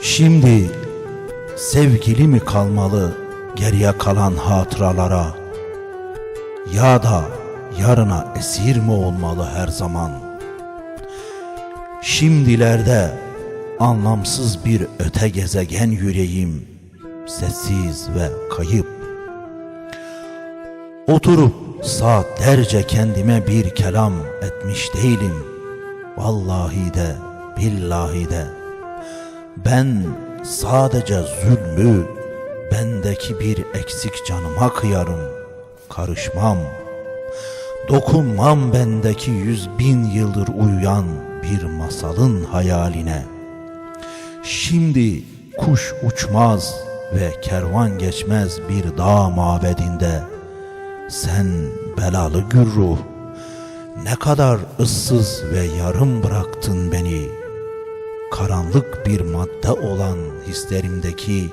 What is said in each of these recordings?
Şimdi sevgili mi kalmalı geriye kalan hatıralara? Ya da yarına esir mi olmalı her zaman? Şimdilerde anlamsız bir öte gezegen yüreğim, sessiz ve kayıp. Oturup saatlerce kendime bir kelam etmiş değilim. Vallahi de billahi de. Ben sadece zulmü bendeki bir eksik canıma kıyarım. Karışmam. Dokunmam bendeki yüz bin yıldır uyuyan bir masalın hayaline. Şimdi kuş uçmaz ve kervan geçmez bir dağ mabedinde. Sen belalı gürruh, ne kadar ıssız ve yarım bıraktın beni. Karanlık bir madde olan hislerimdeki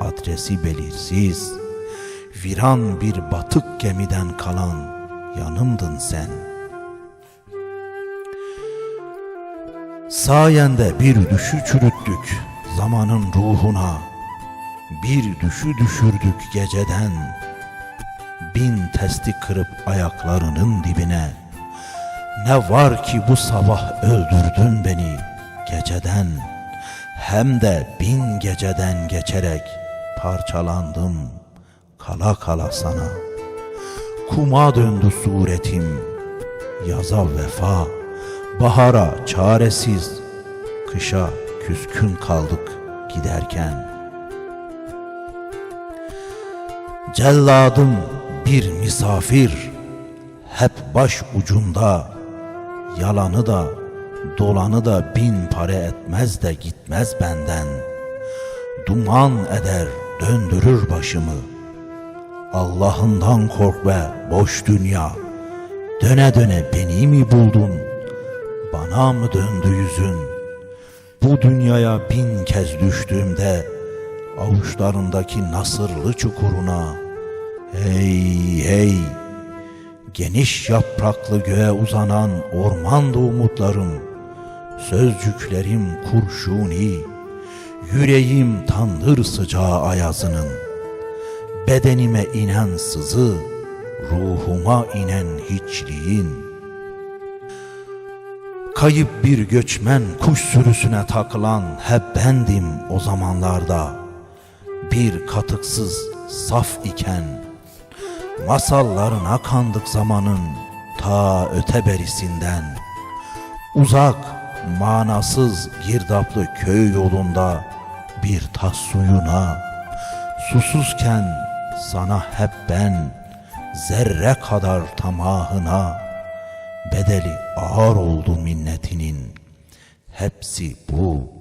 adresi belirsiz. Viran bir batık gemiden kalan yanımdın sen. Sayende bir düşü çürüttük zamanın ruhuna. Bir düşü düşürdük geceden. Bin testi kırıp ayaklarının dibine. Ne var ki bu sabah öldürdün beni geceden. Hem de bin geceden geçerek parçalandım kala kala sana. Kuma döndü suretim, yaza vefa, bahara çaresiz, kışa küskün kaldık giderken. Celladım bir misafir, hep baş ucunda, yalanı da dolanı da bin pare etmez de gitmez benden. Duman eder döndürür başımı.'' Allah'ından kork be boş dünya. Döne döne beni mi buldun? Bana mı döndü yüzün? Bu dünyaya bin kez düştüğümde avuçlarındaki nasırlı çukuruna hey hey geniş yapraklı göğe uzanan ormandı umutlarım sözcüklerim kurşuni yüreğim tandır sıcağı ayazının Bedenime inen sızı, ruhuma inen hiçliğin. Kayıp bir göçmen kuş sürüsüne takılan hep bendim o zamanlarda. Bir katıksız saf iken, masallarına kandık zamanın ta öte berisinden. Uzak, manasız girdaplı köy yolunda bir tas suyuna, susuzken sana hep ben zerre kadar tamahına bedeli ağır oldu minnetinin. Hepsi bu